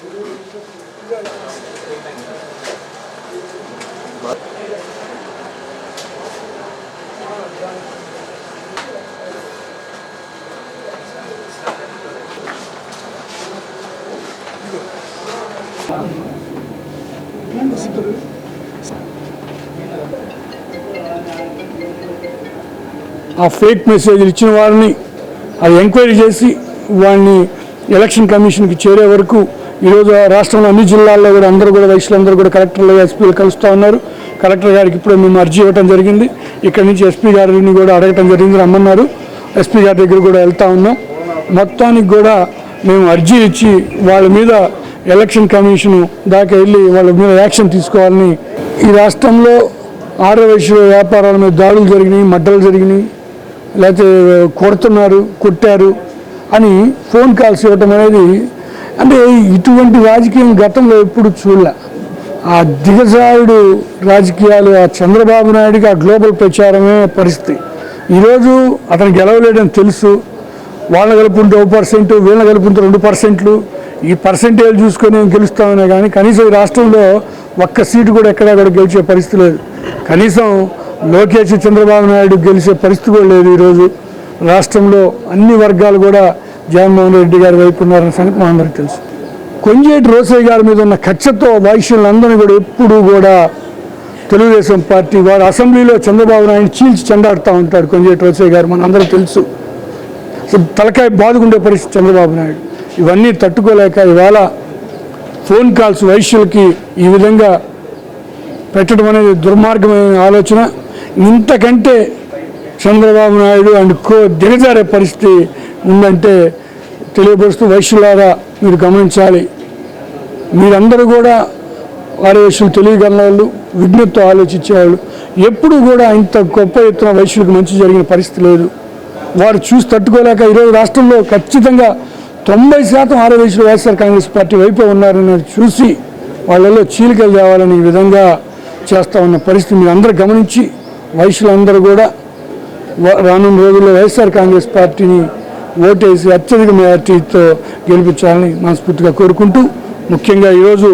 ఆ ఫేక్ మెసేజ్లు ఇచ్చిన వారిని అది ఎంక్వైరీ చేసి వాడిని ఎలక్షన్ కమిషన్కి చేరే వరకు ఈరోజు రాష్ట్రంలో అన్ని జిల్లాల్లో కూడా అందరూ కూడా వయసులందరూ కూడా కలెక్టర్లు ఎస్పీలు కలుస్తూ ఉన్నారు. కలెక్టర్ గారికి ఇప్పుడు మేము అర్జీ ఇవ్వడం జరిగింది. ఇక్కడ నుంచి ఎస్పీ గారిని కూడా అడగటం జరిగింది రమ్మన్నారు. ఎస్పీ గారి దగ్గర కూడా వెళ్తూ ఉన్నాం. మొత్తానికి కూడా మేము అర్జీ ఇచ్చి వాళ్ళ మీద ఎలక్షన్ కమిషన్ దాకా వెళ్ళి వాళ్ళ మీద యాక్షన్ తీసుకోవాలని ఈ రాష్ట్రంలో ఆరో వయసులో వ్యాపారాల మీద దాడులు జరిగినాయి మడ్డలు జరిగినాయి లేకపోతే కొడుతున్నారు కొట్టారు అని ఫోన్ కాల్స్ ఇవ్వటం అనేది అంటే ఇటువంటి రాజకీయం గతంలో ఎప్పుడు చూడలే. ఆ దిగజాయుడు రాజకీయాలు ఆ చంద్రబాబు నాయుడికి ఆ గ్లోబల్ ప్రచారమే పరిస్థితి. ఈరోజు అతను గెలవలేడని తెలుసు. వాళ్ళని కలుపుకుంటే ఒక పర్సెంట్ వీళ్ళని కలుపుకుంటే రెండు పర్సెంట్లు. ఈ పర్సెంటేజ్ చూసుకొని గెలుస్తామనే కానీ కనీసం ఈ రాష్ట్రంలో ఒక్క సీటు కూడా ఎక్కడా కూడా గెలిచే పరిస్థితి లేదు. కనీసం లోకేష్ చంద్రబాబు నాయుడు గెలిచే పరిస్థితి కూడా లేదు ఈరోజు. రాష్ట్రంలో అన్ని వర్గాలు కూడా జగన్మోహన్ రెడ్డి గారి వైపు ఉన్నారన్న సంగతి మనందరికీ తెలుసు. కొంజేటి రోసయ్య గారి మీద ఉన్న కక్షతో వైశ్యులందరినీ కూడా ఎప్పుడూ కూడా తెలుగుదేశం పార్టీ వారు అసెంబ్లీలో చంద్రబాబు నాయుడు చీల్చి చెండాడుతూ ఉంటాడు కొంజేటి రోసయ్య గారు మనందరూ తెలుసు. తలకాయ బాదుకుండే పరిస్థితి చంద్రబాబు నాయుడు. ఇవన్నీ తట్టుకోలేక ఇవాళ ఫోన్ కాల్స్ వైశ్యులకి ఈ విధంగా పెట్టడం అనేది దుర్మార్గమైన ఆలోచన. ఇంతకంటే చంద్రబాబు నాయుడు అండ్ కో దిగజారే పరిస్థితి ఉందంటే తెలియపరుస్తూ వైశ్యులారా మీరు గమనించాలి. మీరందరూ కూడా వారి వైశ్యులు తెలియగల వాళ్ళు విజ్ఞప్తి ఆలోచించేవాళ్ళు ఎప్పుడు కూడా ఇంత గొప్ప ఎత్తున వైశ్యులకు మంచి జరిగిన పరిస్థితి లేదు. వారు చూసి తట్టుకోలేక ఈరోజు రాష్ట్రంలో ఖచ్చితంగా తొంభై శాతం ఆరో వయసులో వైఎస్ఆర్ కాంగ్రెస్ పార్టీ వైపే ఉన్నారని చూసి వాళ్ళలో చీలికలు తేవాలని ఈ విధంగా చేస్తూ ఉన్న పరిస్థితి మీరు అందరూ గమనించి వయసులందరూ కూడా రానున్న రోజుల్లో వైఎస్ఆర్ కాంగ్రెస్ పార్టీని ఓటేసి అత్యధిక మెజార్టీతో గెలిపించాలని మనస్ఫూర్తిగా కోరుకుంటూ ముఖ్యంగా ఈరోజు